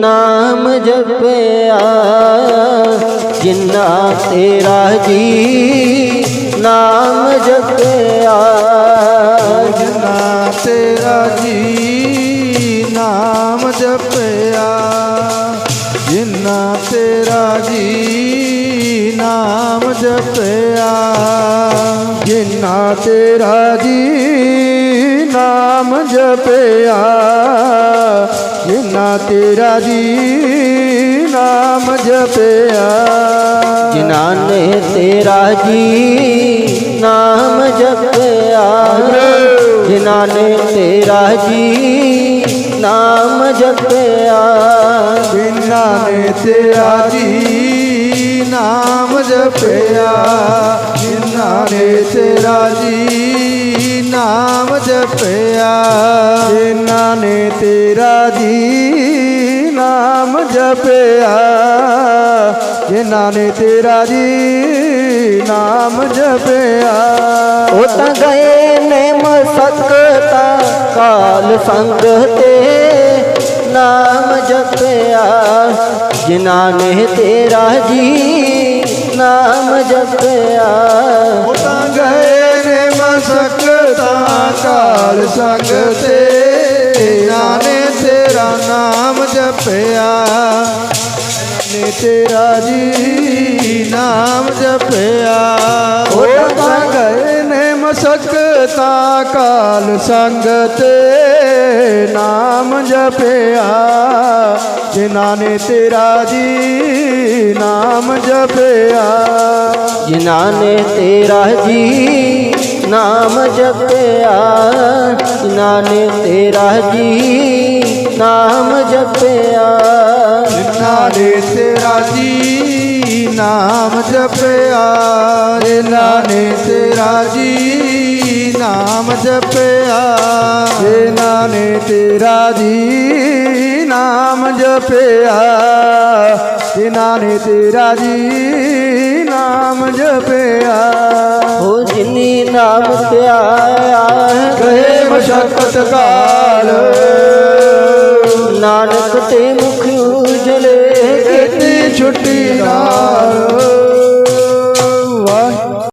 ਨਾਮ ਜਪਿਆ, ਜਿੰਨਾ ਤੇਰਾ ਜੀ ਨਾਮ ਜਪਿਆ। ਜਿੰਨਾ ਤੇਰਾ ਜੀ ਨਾਮ ਜਪਿਆ, ਜਿੰਨਾ ਤੇਰਾ ਜੀ ਨਾਮ ਜਪਿਆ, ਜਿੰਨਾ ਤੇਰਾ ਜੀ ਨਾਮ ਜਪਿਆ। ਜਿਨਾ ਤੇਰਾ ਜੀ ਨਾਮ ਜਪਿਆ। ਜਿਨ੍ਹਾਂ ਨੇ ਤੇਰਾ ਜੀ ਨਾਮ ਜਪਿਆ। ਜਿਨ੍ਹਾਂ ਨੇ ਤੇਰਾ ਜੀ ਨਾਮ ਜਪਿਆ। ਜਿਨ੍ਹਾਂ ਨੇ ਤੇਰਾ ਜੀ ਨਾਮ ਜਪਿਆ। ਜਿਨ੍ਹਾਂ ਨੇ ਤੇਰਾ ਜੀ ਨਾਮ ਜਪਿਆ। ਜਿਨ੍ਹਾਂ ਨੇ ਤੇਰਾ ਜੀ ਨਾਮ ਜਪਿਆ। ਜਿਨ੍ਹਾਂ ਨੇ ਤੇਰਾ ਜੀ ਨਾਮ ਜਪਿਆ। ਉਹ ਤਾਂ ਗਏ ਨੇ ਮਸਕਤਾ ਕਾਲ ਸੰਗ ਤੇ ਨਾਮ ਜਪਿਆ। ਜਿਨ੍ਹਾਂ ਨੇ ਤੇਰਾ ਜੀ ਨਾਮ ਜਪਿਆ। ਉਹ ਤਾਂ ਗਏ ਨੇ ਕਾਲ ਸੰਗ ਤੇ ਨਾਨੇ ਤੇਰਾ ਨਾਮ ਜਪਿਆ। ਨੇ ਤੇਰਾ ਜੀ ਨਾਮ ਜਪਿਆ। ਉਹ ਤਾਂ ਗਏ ਨੇ ਮਸਕਤਾ ਕਾਲ ਸੰਗ ਨਾਮ ਜਪਿਆ। ਜਿਨ੍ਹਾਂ ਨੇ ਤੇਰਾ ਜੀ ਨਾਮ ਜਪਿਆ। ਜਿਨ੍ਹਾਂ ਨੇ ਤੇਰਾ ਜੀ ਨਾਮ ਜਪਿਆ ਜਿਨ੍ਹਾਂ ਨੇ ਤੇਰਾ ਜੀ ਨਾਮ ਜਪਿਆ ਜਿਨ੍ਹਾਂ ਨੇ ਤੇਰਾ ਜੀ ਨਾਮ ਜਪਿਆ ਜਿਨ੍ਹਾਂ ਨੇ ਤੇਰਾ ਜੀ ਨਾਮ ਜਪਿਆ ਜਿਨ੍ਹਾਂ ਨੇ ਤੇਰਾ ਜੀ ਨਾਮ ਜਪਿਆ ਜਿਨ੍ਹਾਂ ਨੇ ਤੇਰਾ ਜੀ ਨਾਮ ਜਪਿਆ ਹੋ ਜਿਨੀ ਨਾਮ ਧਿਆਇਆ ਗਏ ਮਸ਼ਕਤ ਕਾਲ। ਨਾਨਕ ਤੇ ਮੁਖ